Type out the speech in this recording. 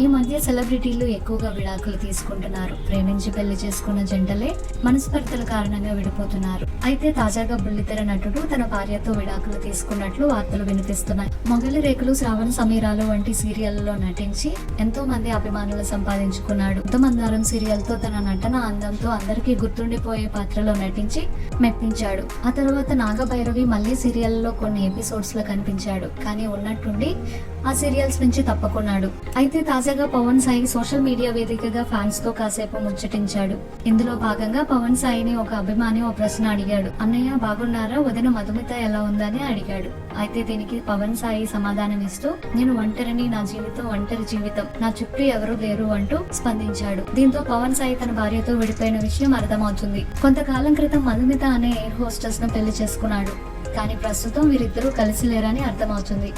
ఈ మధ్య సెలబ్రిటీలు ఎక్కువగా విడాకులు తీసుకుంటున్నారు. ప్రేమించి పెళ్ళి చేసుకున్న జంటలే మనస్పర్ధల కారణంగా విడిపోతున్నారు. అయితే తాజాగా బుల్లితెర నటుడు తన భార్యతో విడాకులు తీసుకున్నట్లు వార్తలు వినిపిస్తున్నాయి. మొగలి రేకులు శ్రావణ సమీరాలు వంటి సీరియళ్ళలో నటించి ఎంతో మంది అభిమానులు సంపాదించుకున్నాడు. ఉత్తమందారం సీరియల్తో తన నటన అందంతో అందరికీ గుర్తుండిపోయే పాత్రలో నటించి మెప్పించాడు. ఆ తర్వాత నాగభైరవి మళ్ళీ సీరియల్లో కొన్ని ఎపిసోడ్స్లో కనిపించాడు. కానీ ఉన్నట్టుండి ఆ సీరియల్స్ నుంచి తప్పుకున్నాడు. అయితే తాజాగా పవన్ సాయి సోషల్ మీడియా వేదికగా ఫ్యాన్స్తో కాసేపు ముచ్చటించాడు. ఇందులో భాగంగా పవన్ సాయిని ఒక అభిమాని ఓ ప్రశ్న అడిగాడు. అన్నయ్య బాగున్నారా? వదిన మధుమిత ఎలా ఉందని అడిగాడు. అయితే దీనికి పవన్ సాయి సమాధానం ఇస్తూ నేను ఒంటరిని నా జీవితం ఒంటరి జీవితం. నా చుట్టూ ఎవరూ లేరు అంటూ స్పందించాడు. దీంతో పవన్ సాయి తన భార్యతో విడిపోయిన విషయం అర్థమవుతుంది. కొంతకాలం క్రితం మధుమిత అనే ఎయిర్ హోస్టెస్ను పెళ్ళి చేసుకున్నాడు. కానీ ప్రస్తుతం వీరిద్దరూ కలిసి లేరని అర్థమవుతుంది.